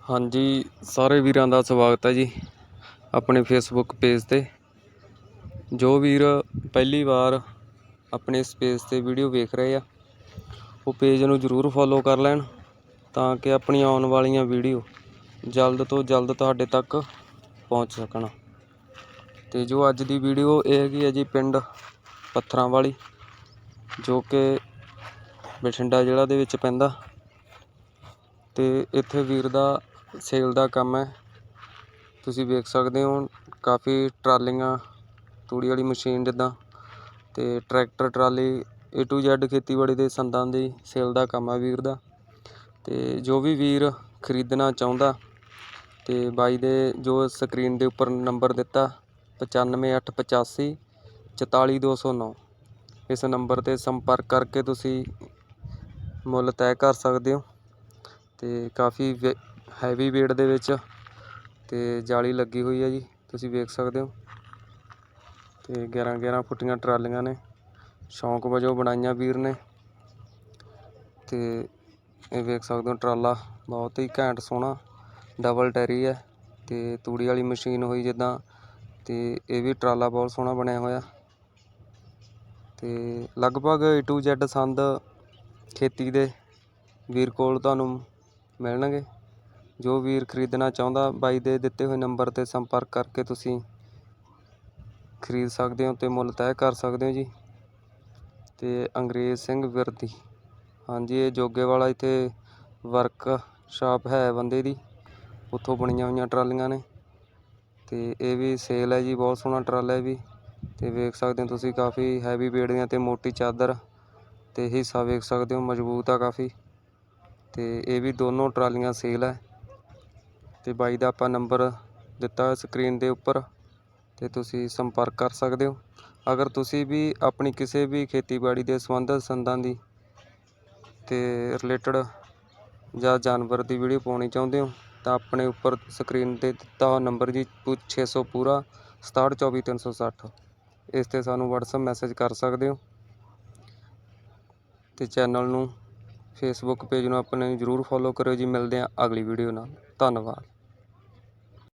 ਹਾਂਜੀ, ਸਾਰੇ ਵੀਰਾਂ ਦਾ ਸਵਾਗਤ ਹੈ ਜੀ ਆਪਣੇ ਫੇਸਬੁੱਕ ਪੇਜ ਤੇ। ਜੋ ਵੀਰ ਪਹਿਲੀ ਵਾਰ ਆਪਣੇ ਇਸ ਪੇਜ ਤੇ ਵੀਡੀਓ ਵੇਖ ਰਹੇ ਆ, ਉਹ ਪੇਜ ਨੂੰ ਜਰੂਰ ਫੋਲੋ ਕਰ ਲੈਣ ਤਾਂ ਕਿ ਆਪਣੀਆਂ ਆਉਣ ਵਾਲੀਆਂ ਵੀਡੀਓ ਜਲਦ ਤੋਂ ਜਲਦ ਤੁਹਾਡੇ ਤੱਕ ਪਹੁੰਚ ਸਕਣ। ਤੇ ਜੋ ਅੱਜ ਦੀ ਵੀਡੀਓ ਇਹ ਹੈਗੀ ਹੈ ਜੀ ਪਿੰਡ ਪੱਥਰਾਂ ਵਾਲੀ ਜੋ ਕਿ ਬਠਿੰਡਾ ਜ਼ਿਲ੍ਹਾ ਦੇ ਵਿੱਚ ਪੈਂਦਾ। ਤੇ ਇੱਥੇ ਵੀਰ ਦਾ ਸੇਲ ਦਾ ਕੰਮ ਹੈ। ਤੁਸੀਂ ਵੇਖ ਸਕਦੇ ਹੋ, ਕਾਫੀ ਟਰਾਲੀਆਂ, ਤੂੜੀ ਵਾਲੀ ਮਸ਼ੀਨ ਜਿੱਦਾਂ ਤੇ tractor, trolley, A to Z ਖੇਤੀਬਾੜੀ ਦੇ ਸੰਦਾਂ ਦੀ ਸੇਲ ਦਾ ਕੰਮ ਹੈ ਵੀਰ ਦਾ। ਤੇ ਜੋ ਵੀ ਵੀਰ ਖਰੀਦਣਾ ਚਾਹੁੰਦਾ ਤੇ ਬਾਈ ਦੇ ਜੋ ਸਕਰੀਨ ਦੇ ਉੱਪਰ ਨੰਬਰ ਦਿੱਤਾ 95885 44209 ਇਸ ਨੰਬਰ ਤੇ ਸੰਪਰਕ ਕਰਕੇ ਤੁਸੀਂ ਮੁੱਲ ਤੈਅ ਕਰ ਸਕਦੇ ਹੋ ਤੇ ਕਾਫੀ ਹੈਵੀ weight ਦੇ ਵਿੱਚ ਤੇ ਜਾਲੀ ਲੱਗੀ ਹੋਈ ਹੈ ਜੀ, ਤੁਸੀਂ ਵੇਖ ਸਕਦੇ ਹੋ। ਤੇ 11 11 ਫੁੱਟੀਆਂ ਟਰਾਲੀਆਂ ਨੇ, ਸ਼ੌਂਕ ਵਜੋਂ ਬਣਾਈਆਂ ਵੀਰ ਨੇ। ਤੇ ਇਹ ਵੇਖ ਸਕਦੇ ਹੋ ਟਰਾਲਾ, ਬਹੁਤ ਹੀ ਘੈਂਟ ਸੋਹਣਾ ਡਬਲ ਟੈਰੀ ਹੈ ਤੇ ਤੂੜੀ ਵਾਲੀ ਮਸ਼ੀਨ ਹੋਈ ਜਿੱਦਾਂ, ਤੇ ਇਹ ਵੀ ਟਰਾਲਾ ਬਹੁਤ ਸੋਹਣਾ ਬਣਿਆ ਹੋਇਆ। ਤੇ ਲਗਭਗ A to Z ਸੰਦ ਖੇਤੀ ਦੇ ਵੀਰ ਕੋਲ ਤੁਹਾਨੂੰ ਮਿਲਣਗੇ। ਜੋ ਵੀਰ ਖਰੀਦਣਾ ਚਾਹੁੰਦਾ, ਬਾਈ ਦੇ ਦਿੱਤੇ ਹੋਏ ਨੰਬਰ ਤੇ ਸੰਪਰਕ ਕਰਕੇ ਤੁਸੀਂ ਖਰੀਦ ਸਕਦੇ ਹੋ ਅਤੇ ਮੁੱਲ ਤੈਅ ਕਰ ਸਕਦੇ ਹੋ ਜੀ। ਅਤੇ ਅੰਗਰੇਜ਼ ਸਿੰਘ ਵਿਰਦੀ। ਹਾਂਜੀ, ਇਹ ਜੋਗੇ ਵਾਲਾ ਇੱਥੇ ਵਰਕ ਵਰਕਸ਼ਾਪ ਹੈ ਬੰਦੇ ਦੀ। ਉੱਥੋਂ ਬਣੀਆਂ ਹੋਈਆਂ ਟਰਾਲੀਆਂ ਨੇ। ਤੇ ਇਹ ਵੀ ਸੇਲ ਹੈ ਜੀ, ਬਹੁਤ ਸੋਹਣਾ ਟਰਾਲਾ ਹੈ ਵੀ। ਤੇ ਵੇਖ ਸਕਦੇ ਹੋ ਤੁਸੀਂ ਕਾਫੀ ਹੈਵੀ ਵੇਟ ਦੀਆਂ ਤੇ ਮੋਟੀ ਚਾਦਰ ਤੇ ਹਿੱਸਾ ਵੇਖ ਸਕਦੇ ਹੋ, ਮਜ਼ਬੂਤ ਆ ਕਾਫੀ। ਤੇ ਇਹ ਵੀ ਦੋਨੋਂ ਟਰਾਲੀਆਂ ਸੇਲ ਹੈ। ਅਤੇ ਬਾਈ ਦਾ ਆਪਾਂ ਨੰਬਰ ਦਿੱਤਾ ਸਕਰੀਨ ਦੇ ਉੱਪਰ ਅਤੇ ਤੁਸੀਂ ਸੰਪਰਕ ਕਰ ਸਕਦੇ ਹੋ। ਅਗਰ ਤੁਸੀਂ ਵੀ ਆਪਣੀ ਕਿਸੇ ਵੀ ਖੇਤੀਬਾੜੀ ਦੇ ਸੰਬੰਧਿਤ ਸੰਦਾਂ ਦੀ ਅਤੇ ਰਿਲੇਟਡ ਜਾਂ ਜਾਨਵਰ ਦੀ ਵੀਡੀਓ ਪਾਉਣੀ ਚਾਹੁੰਦੇ ਹੋ, ਤਾਂ ਆਪਣੇ ਉੱਪਰ ਸਕਰੀਨ ਤੇ ਦਿੱਤਾ ਹੋਇਆ ਨੰਬਰ ਜੀ 600 ਪੂਰਾ 6724360 ਇਸ ਤੇ ਸਾਨੂੰ ਵਟਸਐਪ ਮੈਸੇਜ ਕਰ ਸਕਦੇ ਹੋ ਅਤੇ ਚੈਨਲ ਨੂੰ ਫੇਸਬੁੱਕ ਪੇਜ ਨੂੰ ਆਪਣੇ ਜਰੂਰ ਫੋਲੋ ਕਰਿਓ ਜੀ ਮਿਲਦੇ ਹਾਂ ਅਗਲੀ ਵੀਡੀਓ ਨਾਲ ਧੰਨਵਾਦ।